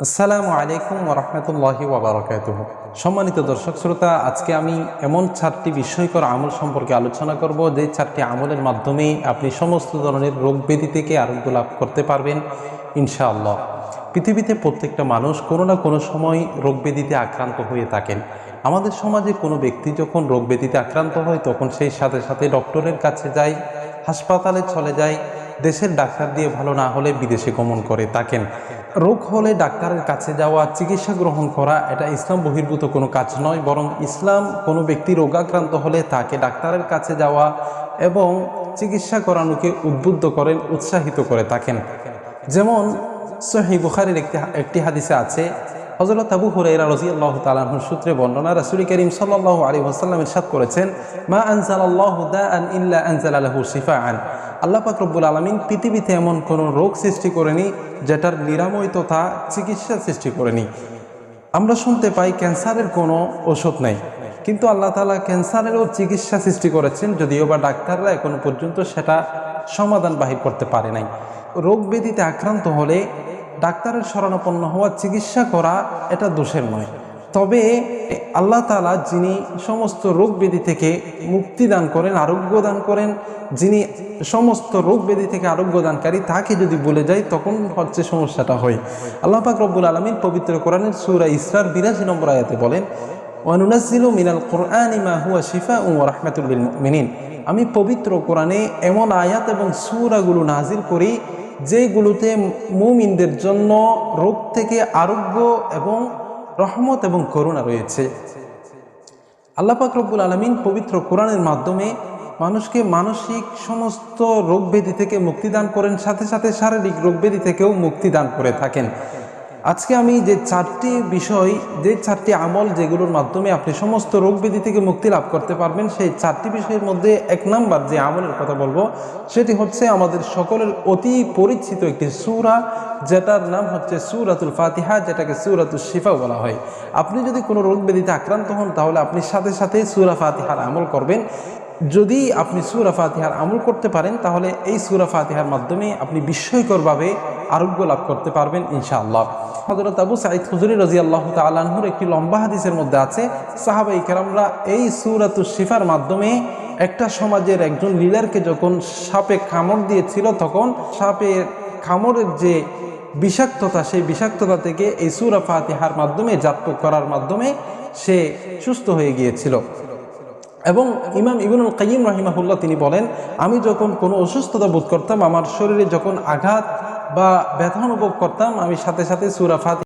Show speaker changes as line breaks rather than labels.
আসসালামু আলাইকুম ওরহমতুল্লাহি ওবরাকাত সম্মানিত দর্শক শ্রোতা, আজকে আমি এমন চারটি বিস্ময়কর আমল সম্পর্কে আলোচনা করব, যে চারটি আমলের মাধ্যমে আপনি সমস্ত ধরনের রোগ ব্যাধি থেকে আরোগ্য লাভ করতে পারবেন, ইনশাআল্লাহ। পৃথিবীতে প্রত্যেকটা মানুষ কোনো না কোনো সময় রোগ ব্যাধিতে আক্রান্ত হয়ে থাকেন। আমাদের সমাজে কোনো ব্যক্তি যখন রোগ ব্যাধিতে আক্রান্ত হয়, তখন সেই সাথে সাথে ডক্টরের কাছে যায়, হাসপাতালে চলে যায় দেশের ডাক্তার দিয়ে ভালো না হলে বিদেশে গমন করে থাকেন রোগ হলে ডাক্তারের কাছে যাওয়া, চিকিৎসা গ্রহণ করা, এটা ইসলাম বহির্ভূত কোনো কাজ নয়, বরং ইসলাম কোনো ব্যক্তি রোগাক্রান্ত হলে তাকে ডাক্তারের কাছে যাওয়া এবং চিকিৎসা করানোকে উদ্বুদ্ধ করেন, উৎসাহিত করে থাকেন। যেমন সহি বুখারির একটি একটি হাদিসে আছে হজরত আবু হুরাইরা রাদিয়াল্লাহু তাআলার সূত্রে বর্ণনা, রাসূল করিম সাল্লাল্লাহু আলাইহি ওয়াসাল্লাম ইরশাদ করেছেন, মা আনজালাল্লাহু দাআন ইল্লা আনজালা লাহু শিফাআন। আল্লাহ পাক রব্বুল আলামিন পৃথিবীতে এমন কোনো রোগ সৃষ্টি করেনি যেটার নিরাময় তথা চিকিৎসা সৃষ্টি করেনি। আমরা শুনতে পাই ক্যান্সারের কোনো ওষুধ নেই, কিন্তু আল্লাহ তালা ক্যান্সারেরও চিকিৎসা সৃষ্টি করেছেন, যদিও বা ডাক্তাররা এখনও পর্যন্ত সেটা সমাধান বাহির করতে পারে নাই। রোগ ব্যাধিতে আক্রান্ত হলে ডাক্তারের শরণাপন্ন হওয়া, চিকিৎসা করা এটা দোষের নয়। তবে আল্লাহ তালা যিনি সমস্ত রোগ ব্যাধি থেকে মুক্তি দান করেন, আরোগ্য দান করেন, যিনি সমস্ত রোগ ব্যাধি থেকে আরোগ্য দানকারী, তাকে যদি বলে যায়, তখন হচ্ছে সমস্যাটা হয়। আল্লাহ পাক রব্বুল আলমিন পবিত্র কোরআনের সুরা ইসরার বিরাশি নম্বর আয়াতে বলেন ওয়ানুনাজিলু মিনাল কোরআন ইমা হুয়া শিফা ও রাহমাতুল লিল মুমিনিন। আমি পবিত্র কোরআনে এমন আয়াত এবং সুরাগুলো নাজিল করি যেগুলোতে মুমিনদের জন্য রোগ থেকে আরোগ্য এবং রহমত এবং করুণা রয়েছে। আল্লাহ পাক রব্বুল আলমিন পবিত্র কোরআনের মাধ্যমে মানুষকে মানসিক সমস্ত রোগ থেকে মুক্তি দান করেন, সাথে সাথে শারীরিক রোগ থেকেও মুক্তি দান করে থাকেন। আজকে আমি যে চারটি বিষয়, যে চারটি আমল যেগুলোর মাধ্যমে আপনি সমস্ত রোগ ব্যাধি থেকে মুক্তি লাভ করতে পারবেন, সেই চারটি বিষয়ের মধ্যে এক নাম্বার যে আমলের কথা বলব, সেটি হচ্ছে আমাদের সকলের অতি পরিচিত একটি সুরা, যেটার নাম হচ্ছে সুরাতুল ফাতিহা, যেটাকে সুরাতুল শিফা বলা হয়। আপনি যদি কোনো রোগ ব্যাধিতে আক্রান্ত হন, তাহলে আপনি সাথে সাথে সুরা ফাতিহার আমল করবেন। যদি আপনি সুরা ফাতিহার আমল করতে পারেন, তাহলে এই সুরা ফাতিহার মাধ্যমে আপনি বিস্ময়করভাবে আরোগ্য লাভ করতে পারবেন, ইনশাআল্লাহ। হজরত আবু সাইদ হুজুরি রাজি আল্লাহ তালাহুর একটি লম্বা হাদিসের মধ্যে আছে, সাহাবাই কেরামরা এই সুরাতু শিফার মাধ্যমে একটা সমাজের একজন লিডারকে যখন সাপে কামড় দিয়েছিল, তখন সাপের কামড়ের যে বিষাক্ততা, সেই বিষাক্ততা থেকে এই সুরা ফাতিহার মাধ্যমে, জাতক করার মাধ্যমে সে সুস্থ হয়ে গিয়েছিল। এবং ইমাম ইবনুল কাইম রাহিমাহুল্লাহ তিনি বলেন, আমি যখন কোনো অসুস্থতা বোধ করতাম, আমার শরীরে যখন আঘাত বা ব্যথা অনুভব করতাম, আমি সাথে সাথে সুরা ফাতি